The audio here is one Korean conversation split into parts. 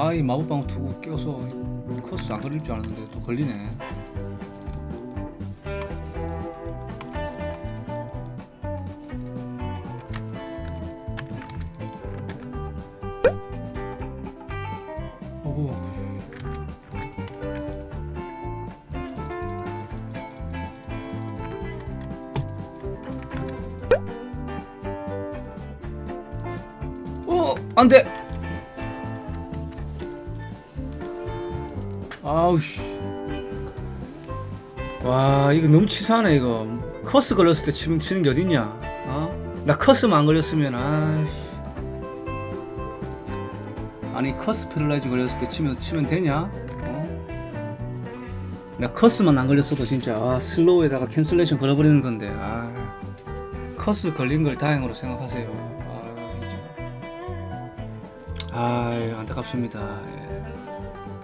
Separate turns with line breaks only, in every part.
아이 마법방어 투구 껴서 커스 안 걸릴 줄 알았는데 또 걸리네. 어 안돼 아우씨. 와 이거 너무 치사하네 이거. 커스 걸렸을 때 치는, 치는 게 어딨냐? 어? 나 커스만 안 걸렸으면 아씨. 아니 커스 패럴라이즈 걸렸을 때 치면 치면 되냐? 어? 나 커스만 안 걸렸어도 진짜 아, 슬로우에다가 캔슬레이션 걸어버리는 건데 아. 커스 걸린 걸 다행으로 생각하세요. 아 진짜. 아 안타깝습니다. 예.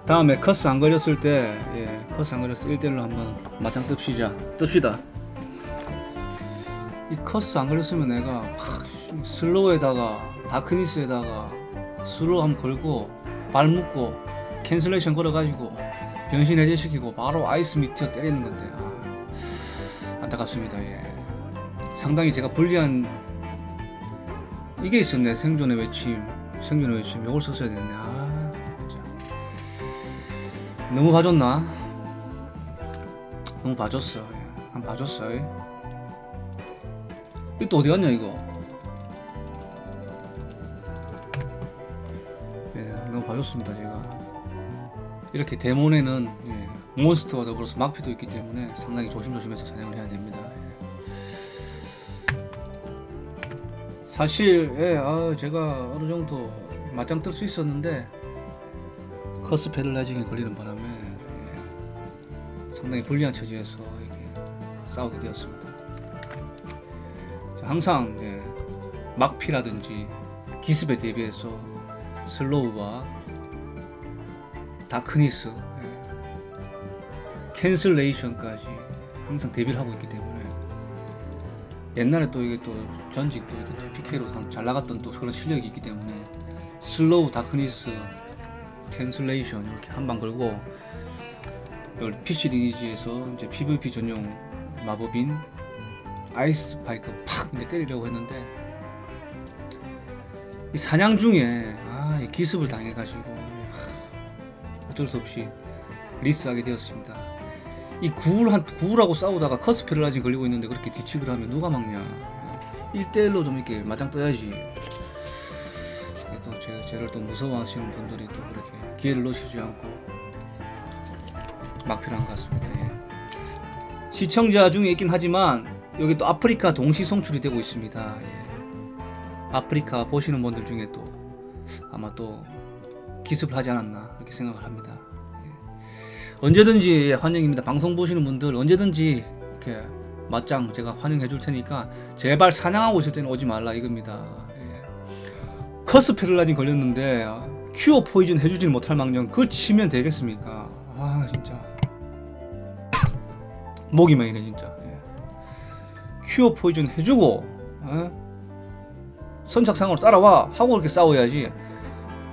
다음에 커스 안 걸렸을 때, 예, 커스 안 걸렸을 때 1대1로 한번 맞짱 뜹시자. 뜹시다. 이 커스 안 걸렸으면 내가 슬로우에다가 다크니스에다가 슬로우 한번 걸고 발 묶고 캔슬레이션 걸어가지고 변신 해제시키고 바로 아이스 미티어 때리는 건데 아, 안타깝습니다. 예. 상당히 제가 불리한 이게 있었네 생존의 외침 생존의 외침 이걸 썼어야 됐네. 아. 너무 봐줬나? 너무 봐줬어. 예. 한 봐줬어. 예. 이또 어디 갔냐 이거? 예, 너무 봐줬습니다 제가. 이렇게 데몬에는 예, 몬스터와 더불어서 막피도 있기 때문에 상당히 조심조심해서 사냥을 해야 됩니다. 예. 사실 예, 아, 제가 어느 정도 맞짱 뜰 수 있었는데 커스 패럴라이징에 걸리는 바람에 예, 상당히 불리한 처지에서 싸우게 되었습니다. 자, 항상 예, 막피라든지 기습에 대비해서 슬로우와 다크니스, 예, 캔슬레이션까지 항상 대비를 하고 있기 때문에 옛날에 또 이게 또 전직 또 PK로 잘 나갔던 또 그런 실력이 있기 때문에 슬로우 다크니스 캔슬레이션 이렇게 한 방 걸고 여기 PC 리니지에서 이제 PVP 전용 마법인 아이스 스파이크 팍 이제 때리려고 했는데 이 사냥 중에 아, 이 기습을 당해가지고 하, 어쩔 수 없이 리스하게 되었습니다. 이 구울 한 구울하고 싸우다가 커스페를라진 걸리고 있는데 그렇게 뒤치기를 하면 누가 막냐? 1대1로 좀 이렇게 맞짱 떠야지. 이게 또 제, 쟤를 또 무서워하시는 분들이 또 그렇게 기회를 놓치지 않고 막필한 것 같습니다. 예. 시청자 중에 있긴 하지만 여기 또 아프리카 동시 송출이 되고 있습니다. 예. 아프리카 보시는 분들 중에 또 아마 또 기습을 하지 않았나 이렇게 생각을 합니다. 예. 언제든지 환영입니다. 방송 보시는 분들 언제든지 이렇게 맞짱 제가 환영해 줄 테니까 제발 사냥하고 있을 때는 오지 말라 이겁니다. 예. 커스 페를라딘 걸렸는데 큐어 포이즌 해주질 못할 망정 그걸 치면 되겠습니까? 아 진짜 목이 메이네 진짜. 예. 큐어 포이즌 해주고 어? 선착상으로 따라와 하고 이렇게 싸워야지.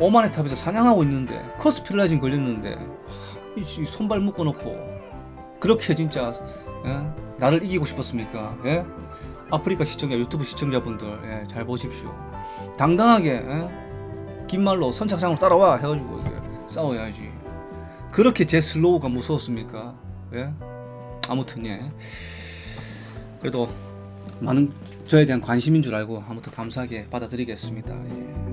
오만의 탑에서 사냥하고 있는데 커스 페를라딘 걸렸는데 하, 이 씨, 손발 묶어 놓고 그렇게 진짜 예? 나를 이기고 싶었습니까? 예? 아프리카 시청자 유튜브 시청자분들 예, 잘 보십시오. 당당하게 예? 긴 말로 선착장으로 따라와 해가지고 이렇게 싸워야지. 그렇게 제 슬로우가 무서웠습니까? 예? 아무튼 예. 그래도 많은 저에 대한 관심인 줄 알고 아무튼 감사하게 받아들이겠습니다. 예.